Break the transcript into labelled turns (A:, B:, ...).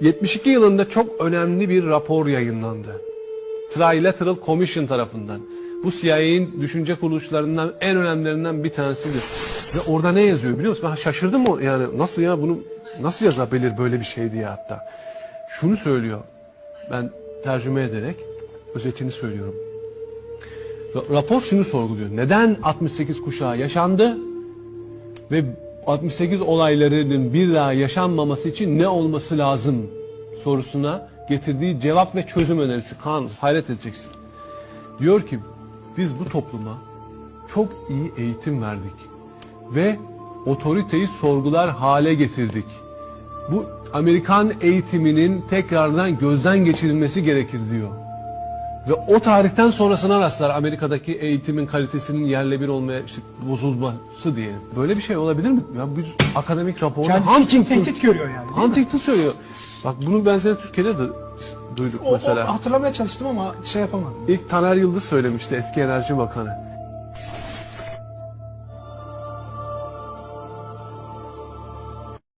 A: 72 yılında çok önemli bir rapor yayınlandı. Trilateral Commission tarafından. Bu CIA'nin düşünce kuruluşlarından en önemlilerinden bir tanesidir. Ve orada ne yazıyor biliyor musun? Ben şaşırdım o yani nasıl ya bunu nasıl yazabilir böyle bir şey diye hatta. Şunu söylüyor. Ben tercüme ederek özetini söylüyorum. Ra- Rapor şunu sorguluyor. Neden 68 kuşağı yaşandı? Ve 68 olaylarının bir daha yaşanmaması için ne olması lazım sorusuna getirdiği cevap ve çözüm önerisi. Kan hayret edeceksin. Diyor ki biz bu topluma çok iyi eğitim verdik ve otoriteyi sorgular hale getirdik. Bu Amerikan eğitiminin tekrardan gözden geçirilmesi gerekir diyor. Ve o tarihten sonrasına rastlar Amerika'daki eğitimin kalitesinin yerle bir olmaya işte bozulması diyelim. Böyle bir şey olabilir mi? Ya bir akademik raporda
B: Kendisi için tehdit görüyor yani.
A: Huntington söylüyor. Bak bunu ben sene Türkiye'de de duyduk
B: O, o
A: mesela.
B: hatırlamaya çalıştım ama şey yapamadım.
A: İlk Taner Yıldız söylemişti eski Enerji Bakanı.